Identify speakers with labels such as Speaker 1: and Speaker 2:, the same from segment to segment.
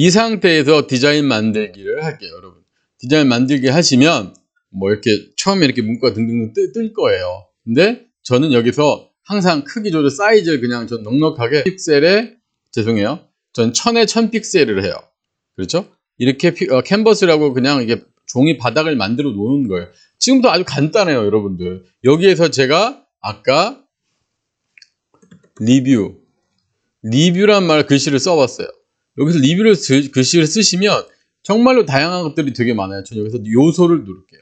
Speaker 1: 이 상태에서 디자인 만들기를 할게요, 여러분. 디자인 만들기 하시면 뭐 이렇게 처음에 이렇게 문구가 등등등 뜰, 뜰 거예요. 근데 저는 여기서 항상 크기 조절 사이즈를 그냥 전 넉넉하게 픽셀에 죄송해요. 전 천에 천 픽셀을 해요. 그렇죠? 이렇게 피- 어, 캔버스라고 그냥 이게 종이 바닥을 만들어 놓은 거예요. 지금부터 아주 간단해요, 여러분들. 여기에서 제가 아까 리뷰, 리뷰란 말 글씨를 써봤어요. 여기서 리뷰를 쓰- 글씨를 쓰시면 정말로 다양한 것들이 되게 많아요. 저는 여기서 요소를 누를게요.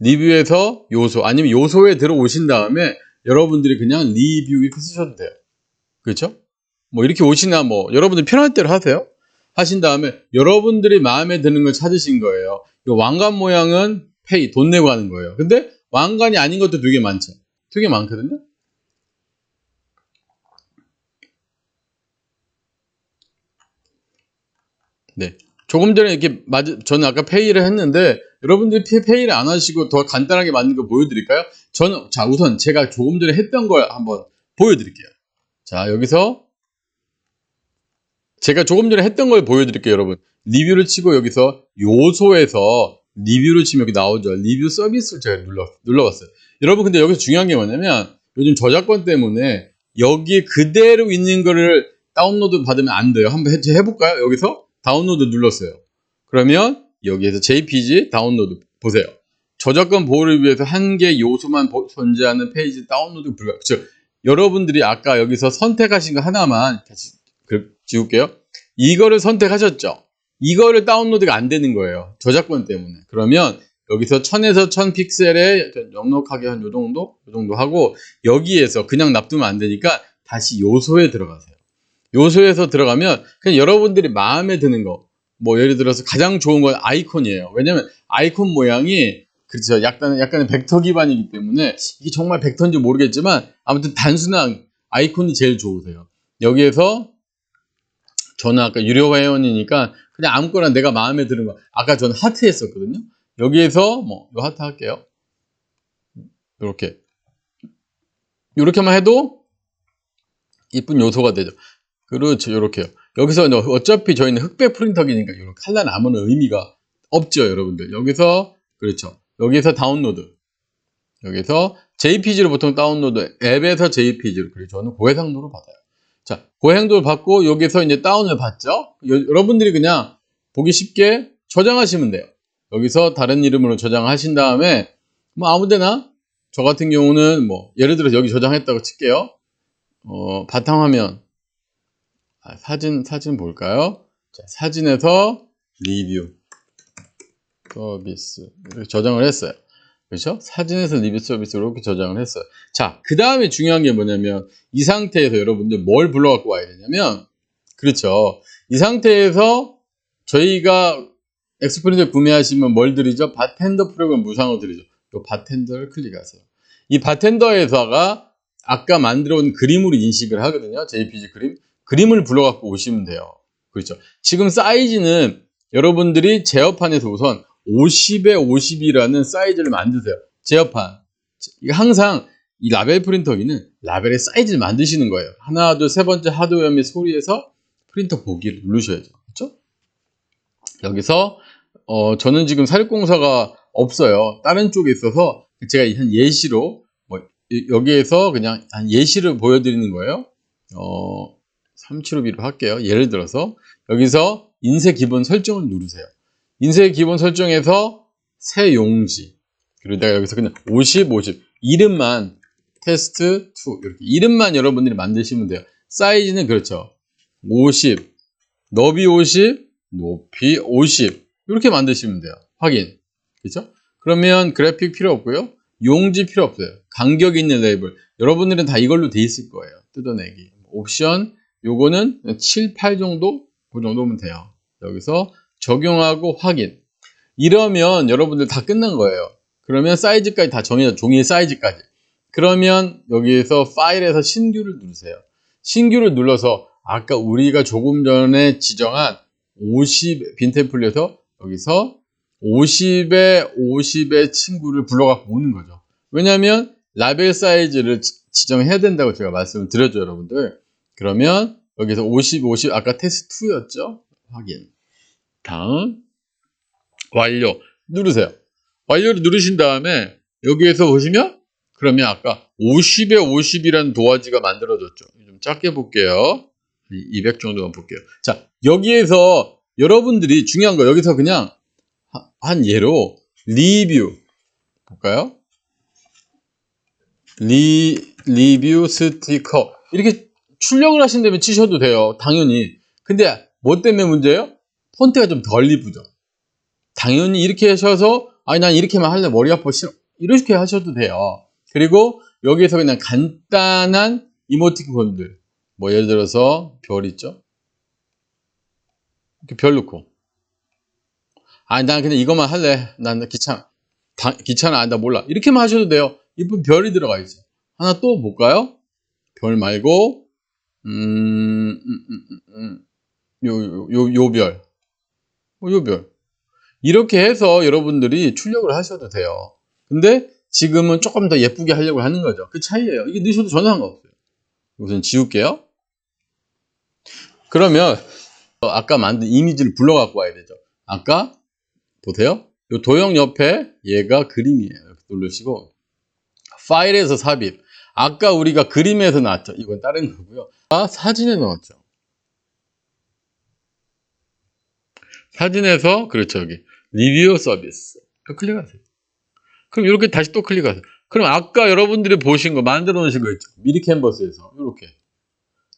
Speaker 1: 리뷰에서 요소, 아니면 요소에 들어오신 다음에 여러분들이 그냥 리뷰 이렇게 쓰셔도 돼요. 그렇죠? 뭐 이렇게 오시나 뭐 여러분들 편할 대로 하세요. 하신 다음에 여러분들이 마음에 드는 걸 찾으신 거예요. 이 왕관 모양은 페이, 돈 내고 하는 거예요. 근데 왕관이 아닌 것도 되게 많죠. 되게 많거든요. 네. 조금 전에 이렇게 맞, 저는 아까 페이를 했는데 여러분들이 페- 페이를 안 하시고 더 간단하게 만든 거 보여드릴까요? 저는 자 우선 제가 조금 전에 했던 걸 한번 보여드릴게요. 자 여기서 제가 조금 전에 했던 걸 보여드릴게요, 여러분. 리뷰를 치고 여기서 요소에서 리뷰를 치면 여기 나오죠. 리뷰 서비스를 제가 눌러, 눌러봤어요. 여러분, 근데 여기서 중요한 게 뭐냐면 요즘 저작권 때문에 여기 그대로 있는 거를 다운로드 받으면 안 돼요. 한번 해, 해볼까요? 여기서 다운로드 눌렀어요. 그러면 여기에서 JPG 다운로드 보세요. 저작권 보호를 위해서 한 개 요소만 보- 존재하는 페이지 다운로드 불가. 즉 여러분들이 아까 여기서 선택하신 거 하나만 다시 그- 지울게요. 이거를 선택하셨죠. 이거를 다운로드가 안 되는 거예요. 저작권 때문에. 그러면 여기서 1000에서 1000 픽셀에 넉넉하게 한 요 정도? 요 정도 하고 여기에서 그냥 놔두면 안 되니까 다시 요소에 들어가세요. 요소에서 들어가면 그냥 여러분들이 마음에 드는 거. 뭐 예를 들어서 가장 좋은 건 아이콘이에요. 왜냐면 아이콘 모양이 그렇죠. 약간 약간의 벡터 기반이기 때문에 이게 정말 벡터인지 모르겠지만 아무튼 단순한 아이콘이 제일 좋으세요. 여기에서 저는 아까 유료 회원이니까 그냥 아무거나 내가 마음에 드는 거. 아까 저는 하트 했었거든요. 여기에서 뭐 요 하트 할게요. 이렇게 이렇게만 해도 이쁜 요소가 되죠. 그렇죠. 이렇게요. 여기서 어차피 저희는 흑백 프린터기니까 이런 칼라 남은 의미가 없죠, 여러분들. 여기서 그렇죠. 여기서 다운로드. 여기서 JPG로 보통 다운로드, 앱에서 JPG로 그리고 저는 고해상도로 받아요. 자, 고해상도를 받고 여기서 이제 다운을 받죠. 여, 여러분들이 그냥 보기 쉽게 저장하시면 돼요. 여기서 다른 이름으로 저장하신 다음에 뭐 아무데나 저 같은 경우는 뭐 예를 들어 서 여기 저장했다고 칠게요. 어, 바탕화면 아, 사진 사진 볼까요? 자, 사진에서 리뷰 서비스 이렇게 저장을 했어요. 그렇죠? 사진에서 리뷰 서비스 이렇게 저장을 했어요. 자, 그 다음에 중요한 게 뭐냐면 이 상태에서 여러분들 뭘 불러갖고 와야 되냐면 그렇죠. 이 상태에서 저희가 엑스프린트 구매하시면 뭘 드리죠? 바텐더 프로그램 무상으로 드리죠. 이 바텐더를 클릭하세요. 이 바텐더에다가 아까 만들어 온 그림으로 인식을 하거든요. JPG 그림. 그림을 불러갖고 오시면 돼요. 그렇죠. 지금 사이즈는 여러분들이 제어판에서 우선 50에 50이라는 사이즈를 만드세요. 제어판. 항상 이 라벨 프린터기는 라벨의 사이즈를 만드시는 거예요. 하나, 둘, 세 번째 하드웨어 및 소리에서 프린터 보기를 누르셔야죠. 그렇죠? 여기서 어, 저는 지금 사립공사가 없어요. 다른 쪽에 있어서 제가 한 예시로 뭐 이- 여기에서 그냥 한 예시를 보여드리는 거예요. 어, 375B로 할게요. 예를 들어서 여기서 인쇄 기본 설정을 누르세요. 인쇄 기본 설정에서 새 용지 그리고 내가 여기서 그냥 50, 50 이름만 테스트 2 이렇게 이름만 여러분들이 만드시면 돼요. 사이즈는 그렇죠. 50 너비 50 높이 50 이렇게 만드시면 돼요. 확인 그렇죠? 그러면 그래픽 필요 없고요. 용지 필요 없어요. 간격 있는 레이블 여러분들은 다 이걸로 돼 있을 거예요. 뜯어내기 옵션 요거는 7, 8 정도 그 정도면 돼요. 여기서 적용하고 확인. 이러면 여러분들 다 끝난 거예요. 그러면 사이즈까지 다 정해져 종이 사이즈까지. 그러면 여기에서 파일에서 신규를 누르세요. 신규를 눌러서 아까 우리가 조금 전에 지정한 50 빈템플에서 여기서 50에 50의 친구를 불러갖고 오는 거죠. 왜냐하면 라벨 사이즈를 지- 지정해야 된다고 제가 말씀을 드렸죠, 여러분들. 그러면 여기서 50, 50 아까 테스트 2였죠? 확인. 다음 완료 누르세요. 완료를 누르신 다음에 여기에서 보시면 그러면 아까 50에 50이라는 도화지가 만들어졌죠. 좀 작게 볼게요. 200 정도만 볼게요. 자, 여기에서 여러분들이 중요한 거 여기서 그냥 하- 한 예로 리뷰 볼까요? 리 리뷰 스티커 이렇게 출력을 하신다면 치셔도 돼요. 당연히. 근데 뭐 때문에 문제예요? 폰트가 좀 덜 이쁘죠. 당연히 이렇게 하셔서 아니 난 이렇게만 할래 머리 아파 싫어 이렇게 하셔도 돼요. 그리고 여기에서 그냥 간단한 이모티콘들 뭐 예를 들어서 별 있죠? 이렇게 별 넣고 아니 난 그냥 이것만 할래 난 귀찮아 다- 귀찮아 아, 나 몰라 이렇게만 하셔도 돼요. 이쁜 별이 들어가 있어. 하나 또 볼까요? 별 말고 음, 음, 음, 음, 음. 요, 요, 요, 요 별. 뭐, 요 별. 이렇게 해서 여러분들이 출력을 하셔도 돼요. 근데 지금은 조금 더 예쁘게 하려고 하는 거죠. 그 차이예요. 이게 넣으셔도 전혀 상관없어요. 우선 지울게요. 그러면 어, 아까 만든 이미지를 불러갖고 와야 되죠. 아까 보세요. 이 도형 옆에 얘가 그림이에요. 이렇게 누르시고 파일에서 삽입. 아까 우리가 그림에서 나왔죠. 이건 다른 거고요. 아, 사진에 넣었죠. 사진에서 그렇죠 여기 리뷰 서비스 클릭하세요. 그럼 이렇게 다시 또 클릭하세요. 그럼 아까 여러분들이 보신 거 만들어 놓으신 거 있죠. 미리 캔버스에서 이렇게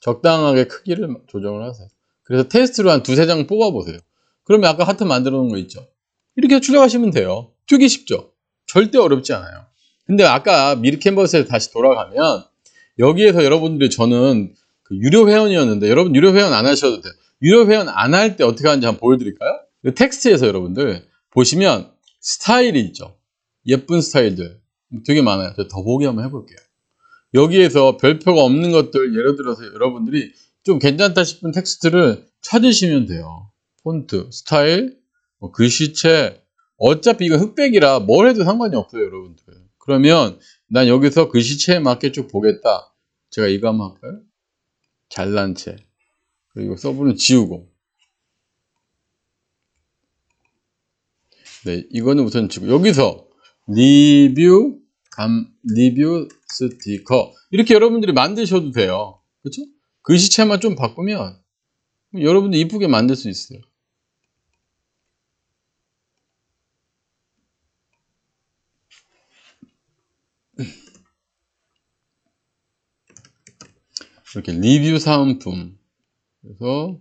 Speaker 1: 적당하게 크기를 조정을 하세요. 그래서 테스트로 한 두세 장 뽑아 보세요. 그러면 아까 하트 만들어 놓은 거 있죠. 이렇게 출력하시면 돼요. 되게 쉽죠. 절대 어렵지 않아요. 근데 아까 미리 캔버스에 다시 돌아가면 여기에서 여러분들이 저는 그 유료 회원이었는데 여러분 유료 회원 안 하셔도 돼요. 유료 회원 안 할 때 어떻게 하는지 한번 보여드릴까요? 이 텍스트에서 여러분들 보시면 스타일이 있죠. 예쁜 스타일들 되게 많아요. 저 더보기 한번 해볼게요. 여기에서 별표가 없는 것들 예를 들어서 여러분들이 좀 괜찮다 싶은 텍스트를 찾으시면 돼요. 폰트, 스타일, 뭐 글씨체 어차피 이거 흑백이라 뭘 해도 상관이 없어요, 여러분들. 그러면 난 여기서 글씨체에 맞게 쭉 보겠다. 제가 이거 한번 할까요? 잘난 채. 그리고 서브는 지우고. 네, 이거는 우선 지우고. 여기서 리뷰, 감, 리뷰 스티커. 이렇게 여러분들이 만드셔도 돼요. 그렇죠? 글씨체만 좀 바꾸면 여러분들 이쁘게 만들 수 있어요. 이렇게 리뷰 사은품. 그래서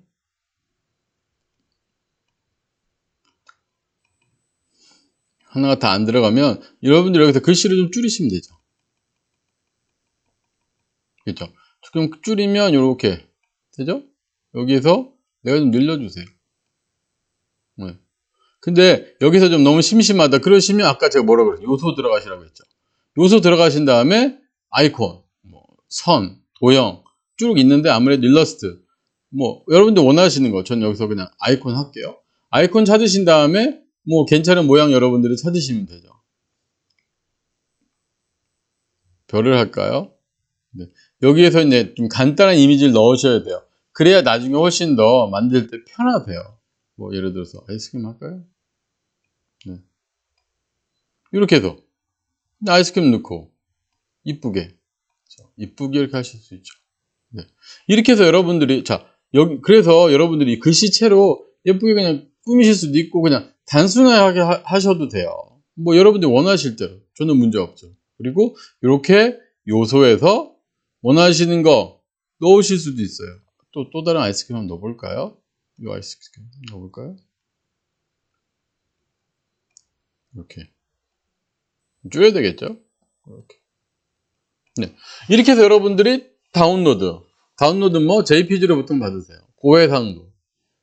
Speaker 1: 하나가 다 안 들어가면 여러분들 여기서 글씨를 좀 줄이시면 되죠. 그렇죠? 조금 줄이면 이렇게 되죠? 여기에서 내가 좀 늘려주세요. 네. 근데 여기서 좀 너무 심심하다 그러시면 아까 제가 뭐라 그랬죠? 요소 들어가시라고 했죠. 요소 들어가신 다음에 아이콘, 뭐 선, 도형 쭉 있는데 아무래도 일러스트 뭐 여러분들 원하시는 거 전 여기서 그냥 아이콘 할게요. 아이콘 찾으신 다음에 뭐 괜찮은 모양 여러분들이 찾으시면 되죠. 별을 할까요? 네. 여기에서 이제 좀 간단한 이미지를 넣으셔야 돼요. 그래야 나중에 훨씬 더 만들 때 편하세요. 뭐 예를 들어서 아이스크림 할까요? 네. 이렇게 해서 아이스크림 넣고 이쁘게? 이쁘게 이렇게 하실 수 있죠. 네. 이렇게 해서 여러분들이 자 여기 그래서 여러분들이 글씨체로 예쁘게 그냥 꾸미실 수도 있고 그냥 단순하게 하- 하셔도 돼요. 뭐 여러분들이 원하실 대로 저는 문제 없죠. 그리고 이렇게 요소에서 원하시는 거 넣으실 수도 있어요. 또 또 다른 아이스크림 한번 넣어볼까요? 이 아이스크림 넣어볼까요? 이렇게 줄여야 되겠죠? 이렇게 네 이렇게 해서 여러분들이 다운로드 다운로드 뭐 JPG로 보통 받으세요. 고해상도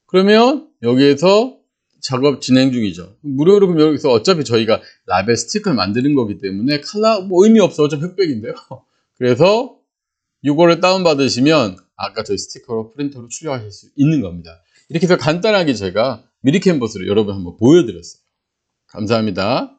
Speaker 1: 그러면 여기에서 작업 진행 중이죠. 무료로 그럼 여기서 어차피 저희가 라벨 스티커를 만드는 거기 때문에 칼라 뭐 의미 없어 어차피 흑백인데요. 그래서 이거를 다운받으시면 아까 저희 스티커로 프린터로 출력하실 수 있는 겁니다. 이렇게 해서 간단하게 제가 미리 캔버스를 여러분 한번 보여드렸어요. 감사합니다.